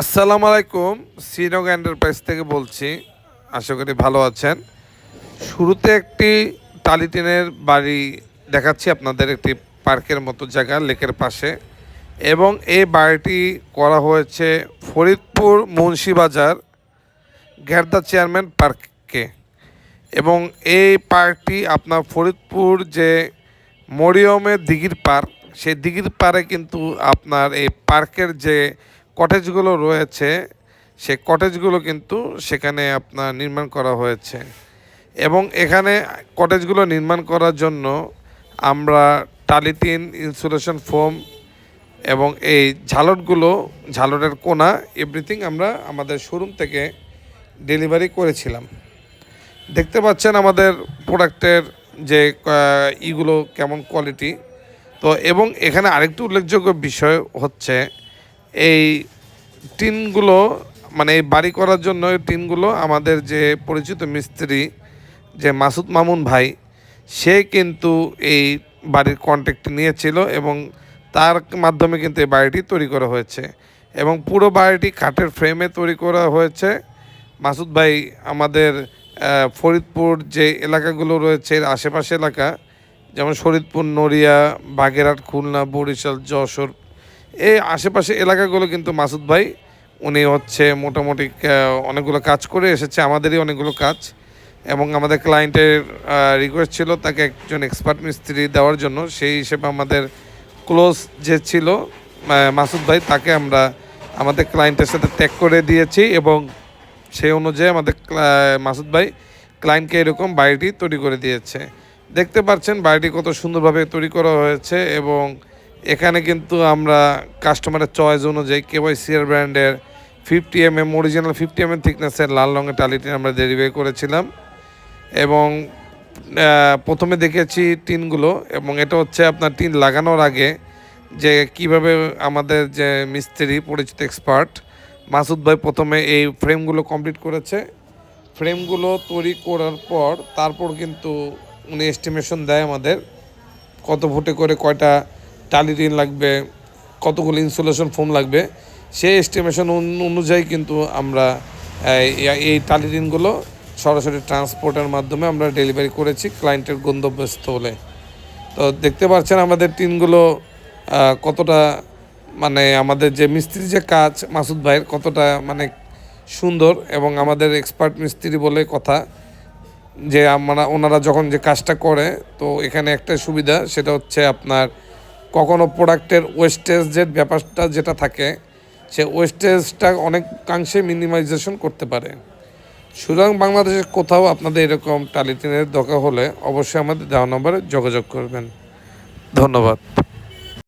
আসসালামু আলাইকুম শ্রীনগ এন্টারপ্রাইজ থেকে বলছি, আশা করি ভালো আছেন। শুরুতে একটি টালিটিনের বাড়ি দেখাচ্ছি, আপনাদের একটি পার্কের মতো জায়গা, লেকের পাশে। এবং এই বাড়িটি করা হয়েছে ফরিদপুর মুন্সিবাজার ঘেরদা চেয়ারম্যান পার্কে এবং এই পার্কটি আপনার ফরিদপুর যে মরিয়মের দিঘির পার্ক, সেই দিঘির পাড়ে কিন্তু আপনার এই পার্কের যে কটেজগুলো রয়েছে, সে কটেজগুলো কিন্তু সেখানে আপনার নির্মাণ করা হয়েছে। এবং এখানে কটেজগুলো নির্মাণ করার জন্য আমরা টালিটিন ইনসুলেশন ফোম এবং এই ঝালটগুলো ঝালটের কোনা এভরিথিং আমরা আমাদের শোরুম থেকে ডেলিভারি করেছিলাম। দেখতে পাচ্ছেন আমাদের প্রোডাক্টের যে ইগুলো কেমন কোয়ালিটি তো এবং এখানে আরেকটি উল্লেখযোগ্য বিষয় হচ্ছে এই টিনগুলো মানে এই বাড়ি করার জন্য এই টিনগুলো আমাদের যে পরিচিত মিস্ত্রি, যে মাসুদ মামুন ভাই, সে কিন্তু এই বাড়ির কন্ট্যাক্ট নিয়েছিল এবং তার মাধ্যমে কিন্তু এই বাড়িটি তৈরি করা হয়েছে এবং পুরো বাড়িটি কাঠের ফ্রেমে তৈরি করা হয়েছে। মাসুদ ভাই, আমাদের ফরিদপুর যে এলাকাগুলো রয়েছে, এর আশেপাশে এলাকা, যেমন ফরিদপুর নড়িয়া, বাগেরহাট, খুলনা, বরিশাল, যশোর এই আশেপাশে এলাকাগুলো কিন্তু মাসুদ ভাই, উনি হচ্ছে মোটামুটি অনেকগুলো কাজ করে এসেছে, আমাদেরই অনেকগুলো কাজ। এবং আমাদের ক্লায়েন্টের রিকোয়েস্ট ছিল তাকে একজন এক্সপার্ট মিস্ত্রি দেওয়ার জন্য। সেই হিসেবে আমাদের ক্লোজ যে ছিল মাসুদ ভাই, তাকে আমরা আমাদের ক্লায়েন্টের সাথে ত্যাগ করে দিয়েছি এবং সেই অনুযায়ী আমাদের মাসুদ ভাই ক্লায়েন্টকে এরকম বাড়িটি তৈরি করে দিয়েছে। দেখতে পাচ্ছেন বাড়িটি কত সুন্দরভাবে তৈরি করা হয়েছে এবং এখানে কিন্তু আমরা কাস্টমারের চয়েস অনুযায়ী কেবল সিয়ার ব্র্যান্ডের fifty M M original fifty M M থিকনেসের লাল রঙের টালিটি আমরা ডেলিভারি করেছিলাম। এবং প্রথমে দেখেছি টিনগুলো এবং এটা হচ্ছে আপনার টিন লাগানোর আগে যে কীভাবে আমাদের যে মিস্ত্রি, পরিচিত এক্সপার্ট মাসুদ ভাই প্রথমে এই ফ্রেমগুলো কমপ্লিট করেছে। ফ্রেমগুলো তৈরি করার পর তারপর কিন্তু উনি এস্টিমেশন দেয় আমাদের কত ফুটে করে কয়টা টালি টিন লাগবে, কতগুলো ইনসুলেশন ফোম লাগবে, সেই এস্টিমেশন অনুযায়ী কিন্তু আমরা, এই- টালি টিনগুলো সরাসরি ট্রান্সপোর্টের মাধ্যমে আমরা ডেলিভারি করেছি ক্লায়েন্টের গন্তব্যস্থলে। তো দেখতে পাচ্ছেন আমাদের টিনগুলো কতটা মানে আমাদের যে মিস্ত্রি যে কাজ, মাসুদ ভাইয়ের কতটা মানে সুন্দর এবং আমাদের এক্সপার্ট মিস্ত্রি বলে কথা, যে আমরা, ওনারা যখন যে কাজটা করে, তো এখানে একটা সুবিধা, সেটা হচ্ছে আপনার কখনো প্রোডাক্টের ওয়েস্টেজ যে ব্যাপারটা যেটা থাকে, সে ওয়েস্টেজটা অনেকাংশে মিনিমাইজেশন করতে পারে। সুতরাং বাংলাদেশের কোথাও আপনাদের এরকম টালিটিনের দরকার হলে অবশ্যই আমাদের দেওয়া নম্বরে যোগাযোগ করবেন। ধন্যবাদ।